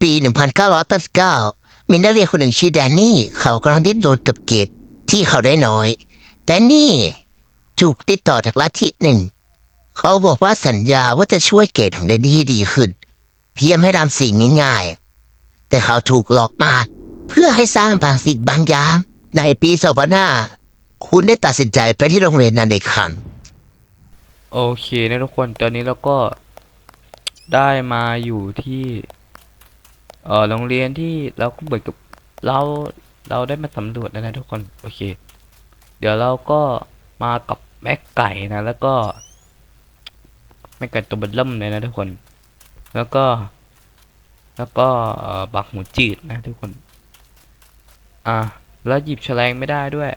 ปี 1989 มีนักเรียนคนหนึ่งชื่อแดนนี่ เขากำลังดิ้นรนกับเกรดที่เขาได้น้อย แดนนี่ถูกติดต่อจากลัทธิหนึ่ง เขาบอกว่าสัญญาว่าจะช่วยเกรดของแดนนี่ดีขึ้น เพียงให้ทำสิ่งง่ายๆแต่เขาถูกหลอกมาเพื่อให้สร้างบางสิ่งบางอย่าง ในปี2005คุณได้ตัดสินใจไปที่โรงเรียนนั้นอีกครั้งโอเคนะทุกคน ตอนนี้เราก็ได้มาอยู่ที่ เออโรงเรียนที่เราก็เหมือนกับเราเราได้มาสำรวจแล้วนะทุกคนโอเค เดี๋ยวเราก็มากับแม่ไก่นะ แล้วก็แม่ไก่ตัวเบันเริ่มเลยนะทุกคน แล้วก็ แล้วก็เอ่อบักหมูจีดนะทุกคน อะแล้วหยิบแฉลงไม่ได้ด้วย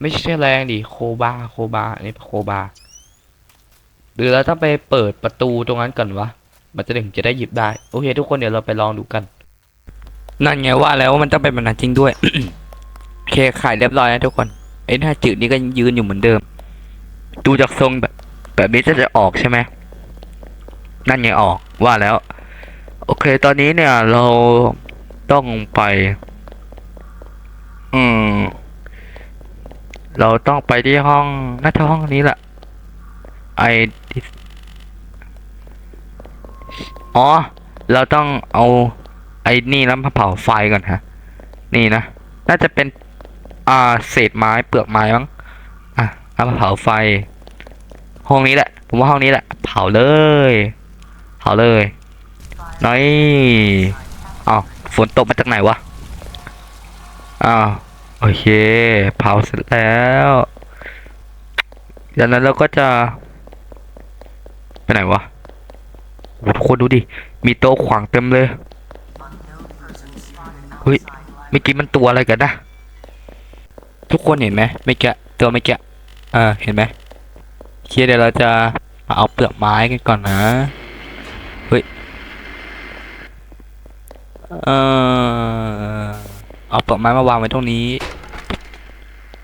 ไม่ใช่แฉลงดิโคบาโคบาอันนี้โคบาหรือเราต้องไปเปิดประตูตรงนั้นก่อนวะ มันจะถึงจะได้หยิบได้ โอเค ทุกคนเดี๋ยวเราไปลองดูกัน นั่นไงว่าแล้วว่ามันต้องเป็นแบบนั้นจริงด้วย โอเคขายเรียบร้อยนะทุกคนไอ้หน้าจืดนี่ก็ยืนอยู่เหมือนเดิม ดูจากทรงแบบ แบบนี้จะจะออกใช่ไหมนั่นไงออกว่าแล้ว โอเค ตอนนี้เนี่ยเราต้องไป อืม เราต้องไปที่ห้องน่าจะห้องนี้แหละไอ อ๋อ เราต้องเอาไอ้นี่แล้วมาเผาไฟก่อนฮะ นี่นะ น่าจะเป็น อ่า เศษไม้เปลือกไม้มั้ง อะ เอามาเผาไฟ ห้องนี้แหละ ผมว่าห้องนี้แหละ เผาเลย เผาเลยน้อยอ้าวฝนตกมาจากไหนวะ อ้าว โอเค เผาเสร็จแล้วจากนั้นเราก็จะ ไปไหนวะ ทุกคนดูดิ มีโต๊ะขวางเต็มเลย เฮ้ย เมื่อกี้มันตัวอะไรกันนะ ทุกคนเห็นไหมเมื่อกี้ตัวเมื่อกี้เออเห็นไหมโอเคเดี๋ยวเราจะมาเอาเปลือกไม้กันก่อนนะ เฮ้ย เออเอาเปลือกไม้มาวางไว้ตรงนี้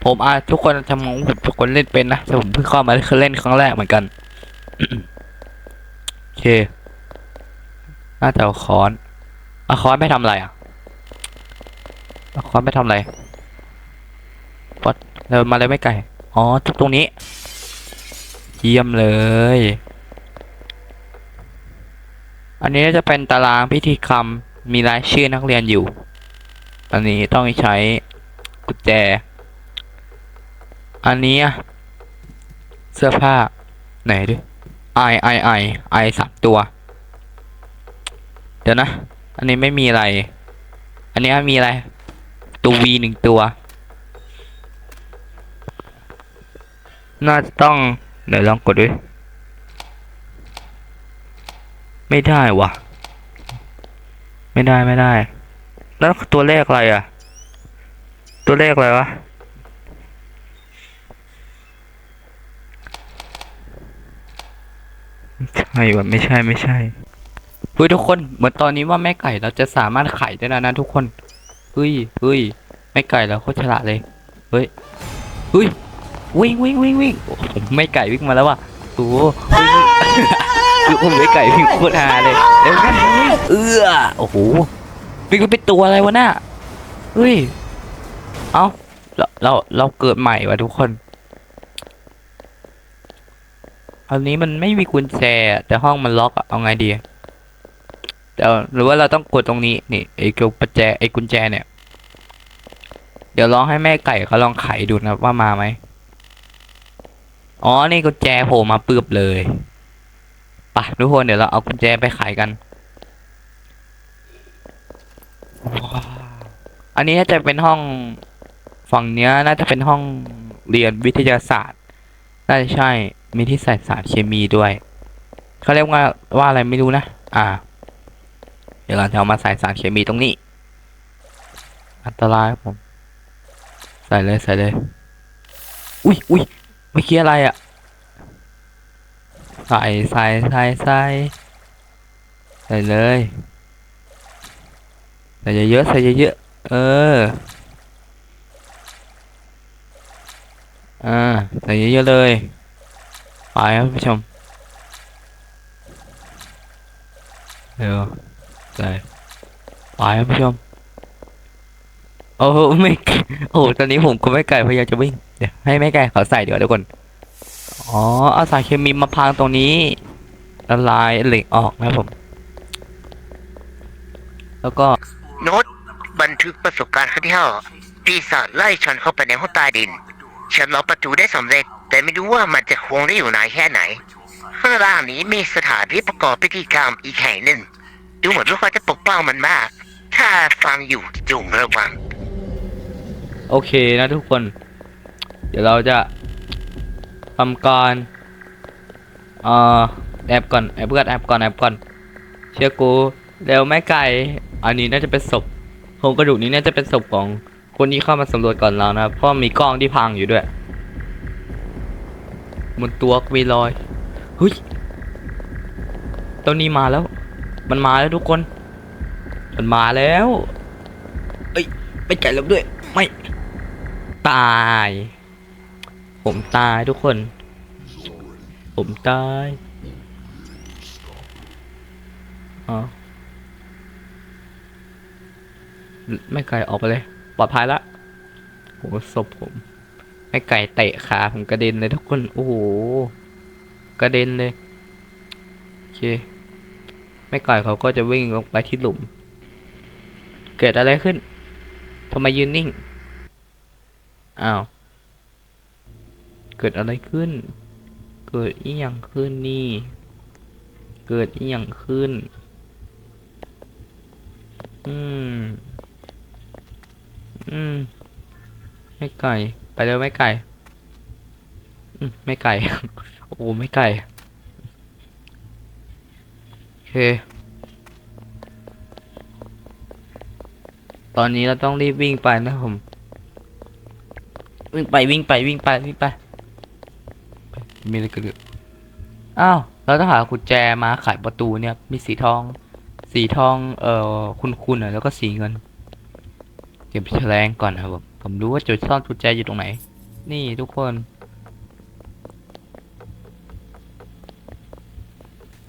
ผมอะทุกคนทำมองผมทุกคนเล่นเป็นนะแต่ผมเพิ่งเข้ามาเล่นครั้งแรกเหมือนกันโอเค น่าจะเอาค้อนเอาค้อนไปทำอะไรอะเอาค้อนไปทำอะไรปัดเดินมาเลยไม่ไกล อ๋อทุกตรงนี้ เยี่ยมเลย อันนี้จะเป็นตารางพิธีกรรม มีรายชื่อนักเรียนอยู่ อันนี้ต้องใช้กุญแจ อันนี้เสื้อผ้า ไหนดิไอไอไอไอสามตัว เดี๋ยวนะ อันนี้ไม่มีอะไร อันนี้มีอะไร ตัววีหนึ่งตัว น่าจะต้องเดี๋ยวลองกดด้วย ไม่ได้วะไม่ได้ไม่ได้ แล้วตัวเลขอะไรอะ ตัวเลขอะไรวะใช่วะไม่ใช่ไม่ใช่ เฮ้ยทุกคนเหมือนตอนนี้ว่าแม่ไก่เราจะสามารถไข่ได้แล้วนะทุกคนเฮ้ยเฮ้ยแม่ไก่เราโคตรฉลาดเลยเฮ้ยเฮ้ยวิ่งวิ่งวิ่งวิ่งโอ้ผมแม่ไก่วิ่งมาแล้วว่ะโอ้โหวิ่งวิ่งคือผมแม่ไก่วิ่งโคตรฮาเลยเร็วกันเอื้อโอ้โหวิ่งไปเป็นตัวอะไรวะน่ะเฮ้ยเอ้าเราเราเราเกิดใหม่ว่ะทุกคนอันนี้มันไม่มีกุญแจอะแต่ห้องมันล็อกอะเอาไงดี แต่หรือว่าเราต้องกดตรงนี้นี่ไอ้กุญแจไอ้กุญแจเนี่ย เดี๋ยวลองให้แม่ไก่เขาลองไขดูนะว่ามาไหมอ๋อนี่กุญแจโผล่มาปืบเลยไปะทุกคนเดี๋ยวเราเอากุญแจไปไขกันว้าวอันนี้น่าจะเป็นห้องฝั่งเนี้ยน่าจะเป็นห้องเรียนวิทยาศาสตร์น่าจะใช่มีที่ใส่สารเคมีด้วยเขาเรียกว่าว่าอะไรไม่รู้นะ อ่าเดี๋ยวเราจะเอามาใส่สารเคมีตรงนี้ อันตรายครับผม ใส่เลยใส่เลย อุ้ยอุ้ยเมื่อกี้อะไรอะ่ะ ใส่ใส่ใส่ใส่ใส่เลยใส่เยอะๆใส่เยอะๆเอออ่าใส่เยอะๆเลยไปครับผู้ชมเดี๋ยว ใช่ไปครับผู้ชมโอ้โหไม่โอ้ตอนนี้ผมก็ไม่ไก่พยายามจะวิ่งเดี๋ยวให้แม่ไก่เขาใส่เดี๋ยวทุกคนอ๋อเอาสารเคมีมาพรางตรงนี้ละลายเหล็กออกนะผม แล้วก็โน้ตบันทึกประสบการณ์ครั้งที่ห้าปีศาจไล่ฉันเข้าไปในห้องใต้ดิน ฉันล็อกประตูได้สำเร็จ แต่ไม่รู้ว่ามันจะคงได้อยู่นานแค่ไหนข้างล่างนี้มีสถานที่ประกอบพิธีกรรมอีกแห่งหนึ่ง ดูเหมือนว่าจะปกป้องมันมาก ถ้าฟังอยู่จงระวัง โอเคนะทุกคน เดี๋ยวเราจะทำการเอ่อแอบก่อนแอบเพื่อนแอบก่อนแอบก่อน เชื่อกูเร็วแม่ไก่อันนี้น่าจะเป็นศพโครงกระดูกนี้น่าจะเป็นศพของคนที่เข้ามาสำรวจก่อนเรานะเพราะมีกล้องที่พังอยู่ด้วยบนตัวก็มีรอยเฮ้ยตัวนี้มาแล้ว มันมาแล้วทุกคน มันมาแล้ว เอ้ยไปไก่ล้วด้วย ไม่ ตาย ผมตายทุกคน ผมตายอ๋อไม่ไก่ออกไปเลย ปลอดภัยละโหศพผม ไม่ไก่เตะขาผมกระเด็นเลยทุกคน โอ้โห กระเด็นเลย โอเค ไม่ไก่เขาก็จะวิ่งลงไปที่หลุม เกิดอะไรขึ้นทำไมยืนนิ่ง อ้าว เกิดอะไรขึ้น เกิดอีหยังขึ้นนี่ เกิดอีหยังขึ้น อืม อืม ไม่ไก่ ไปเร็วไม่ไก่ อืม ไม่ไก่ โอ้ไม่ไก่ เค ตอนนี้เราต้องรีบวิ่งไปนะครับผม วิ่งไปวิ่งไปวิ่งไปวิ่งไป มีอะไรเกิดขึ้นอ้าว เราต้องหากุญแจมาไขประตูเนี่ย มีสีทอง สีทอง เอ่อ คุณๆอะแล้วก็สีเงิน เก็บแฉลงก่อนนะครับผม ผมรู้ว่าจุดซ่อนกุญแจอยู่ตรงไหน นี่ทุกคน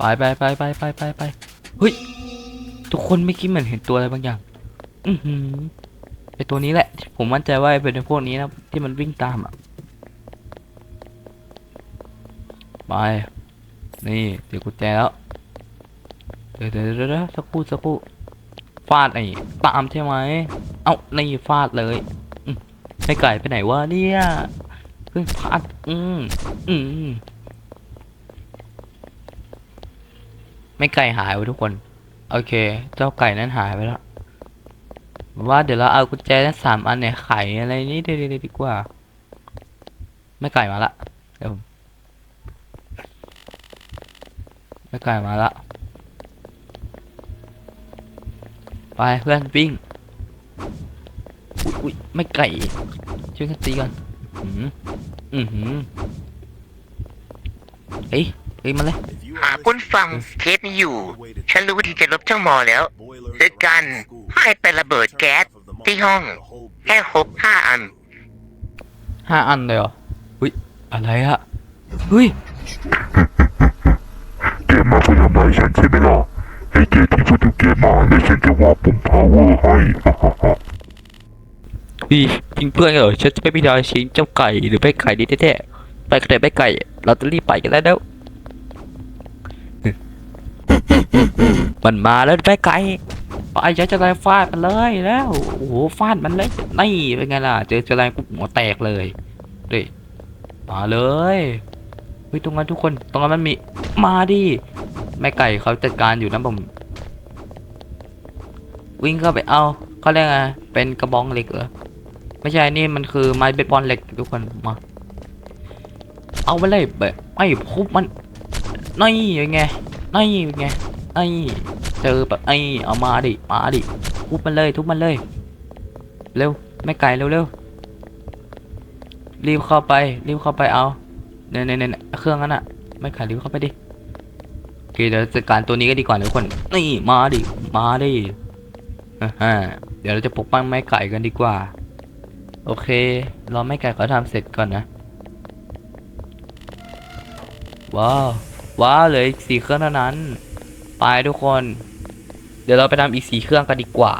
ไปไปไปไปไปไปไปเฮ้ยทุกคนเมื่อกี้เหมือนเห็นตัวอะไรบางอย่าง อือหือไอตัวนี้แหละ ผมมั่นใจว่าเป็นพวกนี้นะที่มันวิ่งตามอะไปนี่เดี๋ยวกุญแจแล้วเดี๋ยวเดี๋ยวเดี๋ยวสักครู่สักครู่ฟาดไอ้ตามใช่ไหมเอ้านี่ฟาดเลยไม่ไก่ไปไหนวะเนี่ยเพิ่งฟาดอืมอืม ไม่ไก่หายไปทุกคน โอเค เจ้าไก่นั้นหายไปแล้วว่าเดี๋ยวเราเอากุญแจทั้งสามอันเนี่ยไขอะไรนี่ดีดีกว่า ไม่ไก่มาละเดี๋ยวไม่ไก่มาละไปเพื่อนวิ่งอุ้ยไม่ไก่ช่วยกันตีกันอือหืออือหือเฮ้ยเฮ้ยมาเลย คุณฟังเทปนี้อยู่ ฉันรู้วิธีจะลบช่องมอแล้วด้วยการให้ไประเบิดแก๊สที่ห้องแค่ครบห้าอัน ห้าอันเลยเหรออุ้ยอะไรอะเฮ้ยแกมาเพื่อทำลายฉันใช่ไหมล่ะให้แกที่สุดที่แกมาและฉันจะวางปุ่ม power ให้พี่ทิ้งเพื่อนกันเหรอฉันจะไม่มีทางชิงเจ้าไก่หรือไปไก่ดีแท้ๆไปกระเดไปไก่ เราจะรีบไปกันแล้วเด้ว มันมาแล้วไปไก่ไปฉันจะไล่ฟาดมันเลยแล้วโอ้โหฟาดมันเลยนี่เป็นไงล่ะ เจอจะไล่ปุ๊บหัวแตกเลยเฮ้ยมาเลยเฮ้ยตรงนั้นทุกคนตรงนั้นมันมีมาดิแม่ไก่เขาจัดการอยู่นะผม วิ่งเข้าไปเอาเขาเรียกไงเป็นกระบองเหล็กเหรอไม่ใช่นี่มันคือไม้เบสบอลเหล็กทุกคนมาเอาไปเลยแบบไอ้พุบมันนี่ยังไงนี่ยังไง นี่เจอแบบไอ้เอามาดิมาดิทุบมันเลยทุบมันเลย เร็วไม่ไกลเร็วเร็วรีบเข้าไปรีบเข้าไปเอาเนี่ยเนี่ยเนี่ยเครื่องนั้นอะไม่ไกลรีบเข้าไปดิโอเคเดี๋ยวจัดการตัวนี้ก็ดีกว่าทุกคนนี่มาดิมาดิฮ่าเดี๋ยวเราจะปกป้องแม่ไก่กันดีกว่า โอเครอแม่ไก่เขาทำเสร็จก่อนนะว้าวว้าวเลยสี่เครื่องเท่านั้น ไปทุกคน เดี๋ยวเราไปทำอีกสี่เครื่องกันดีกว่า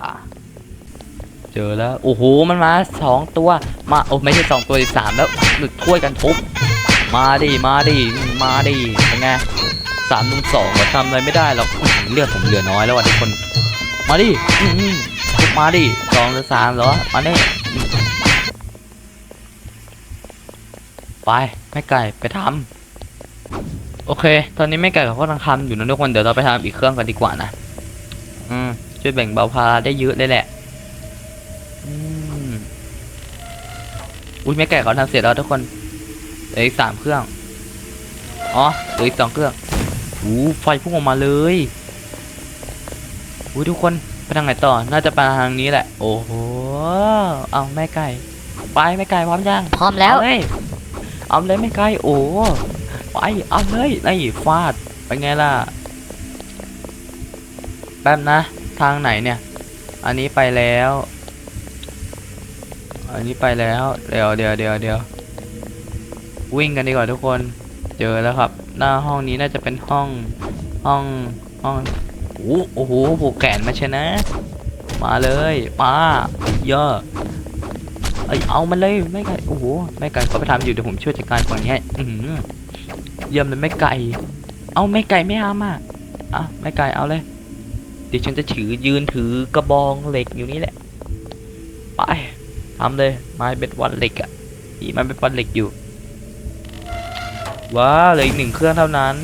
เจอแล้ว โอ้โห มันมาสองตัว มา โอ้ไม่ใช่สองตัวสามแล้วหนึกถ้วยกันทุบ มาดิ มาดิ มาดิ เป็นไงสามลุมสองเราทำอะไรไม่ได้หรอกเลือดผมเหลือน้อยแล้วว่ะทุกคน มาดิทุบมาดิสองหรือสามเหรอ มาดิไปแม่ไก่ไปทำ โอเค ตอนนี้แม่ไก่เขากำลังทำอยู่นะทุกคน เดี๋ยวเราไปทำอีกเครื่องกันดีกว่านะ อืม ช่วยแบ่งเบาภาระได้เยอะเลยแหละ อืม อุ้ยแม่ไก่เขาทำเสร็จแล้วทุกคนเหลืออีกสามเครื่อง อ๋อเหลืออีกสองเครื่องโอ้ไฟพุ่งออกมาเลยอุ้ยทุกคนไปทางไหนต่อ น่าจะไปทางนี้แหละ โอ้โห เอาแม่ไก่ ไปแม่ไก่พร้อมยังพร้อมแล้ว เอาเลยเอาเลยแม่ไก่ โอ้ ไปเอาเลยนี่ฟาดไปไงล่ะ แป๊บนะ ทางไหนเนี่ย อันนี้ไปแล้ว อันนี้ไปแล้ว เดี๋ยวเดี๋ยวเดี๋ยวเดี๋ยววิ่งกันดีกว่าทุกคน เจอแล้วครับ หน้าห้องนี้น่าจะเป็นห้อง ห้อง ห้อง โอ้โหโอ้โหผูกแขนมาใช่นะ มาเลยมาเยอะเอ้ยเอามันเลยไม่ไก่โอ้โหไม่ไก่เขาไปทำอยู่เดี๋ยวผมช่วยจัดการฝั่งนี้ให้อือหือ เยี่ยมเลยไม่ไก่ เอาไม่ไก่ไม่เอามาอะไม่ไก่เอาเลยเดี๋ยวฉันจะถือยืนถือกระบองเหล็กอยู่นี่แหละ ไปทำเลยไม้เบ็ดวันเหล็กอะอีไม้เบ็ดวันเหล็กอยู่ว้าวเหลืออีกหนึ่งเครื่องเท่านั้น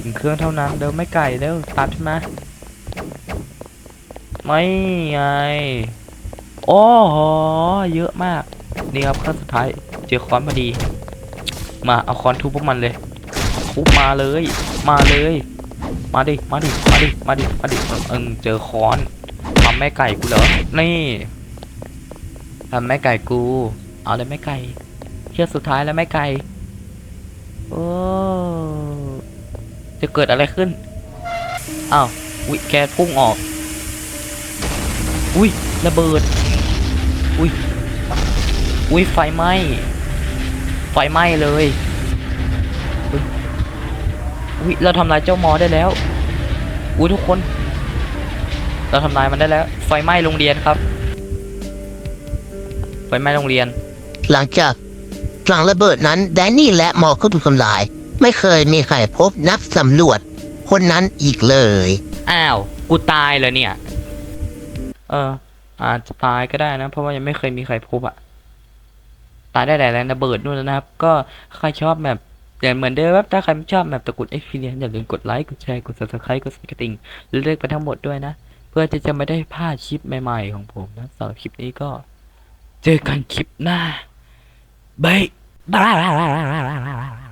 หนึ่งเครื่องเท่านั้นเดี๋ยวไม่ไก่เร็วตัดมาไม่ไงโอ้โหเยอะมาก นี่ครับเครื่องสุดท้าย เจอค้อนพอดี มาเอาค้อนทุบพวกมันเลยทุบมาเลย มาเลย มาดิ มาดิ มาดิ มาดิ มาดิ เอิงเจอค้อนทำแม่ไก่กูเหรอ นี่ทำแม่ไก่กู เอาเลยแม่ไก่เชือกสุดท้ายแล้วแม่ไก่โอ้จะเกิดอะไรขึ้น อ้าวอุ้ยแกพุ่งออก อุ้ยระเบิด อุ้ยอุ้ยไฟไหม้ ไฟไหม้เลยอุ้ยเราทำลายเจ้ามอได้แล้วอุ้ยทุกคน เราทำลายมันได้แล้ว ไฟไหม้โรงเรียนครับ ไฟไหม้โรงเรียน หลังจากหลังระเบิดนั้นแดนนี่และมอร์ก็ถูกทำลาย ไม่เคยมีใครพบนักสำรวจ คนนั้นอีกเลย อ้าว กูตายเลยเนี่ย เอออาจจะตายก็ได้นะ เพราะว่ายังไม่เคยมีใครพบอะ ตายได้แต่แรงระเบิดนู่นนะครับ ก็ใครชอบแบบแต่เหมือนเดิมครับถ้าใครไม่ชอบแบบตะกุดเอ็กซ์พีเนียอย่าลืมกดไลค์กดแชร์กด subscribe กดกระดิ่งเลือกไปทั้งหมดด้วยนะ เพื่อที่จะไม่ได้พลาดคลิปใหม่ๆของผมนะสำหรับคลิปนี้ก็ เจอกันคลิปหน้าบายบาย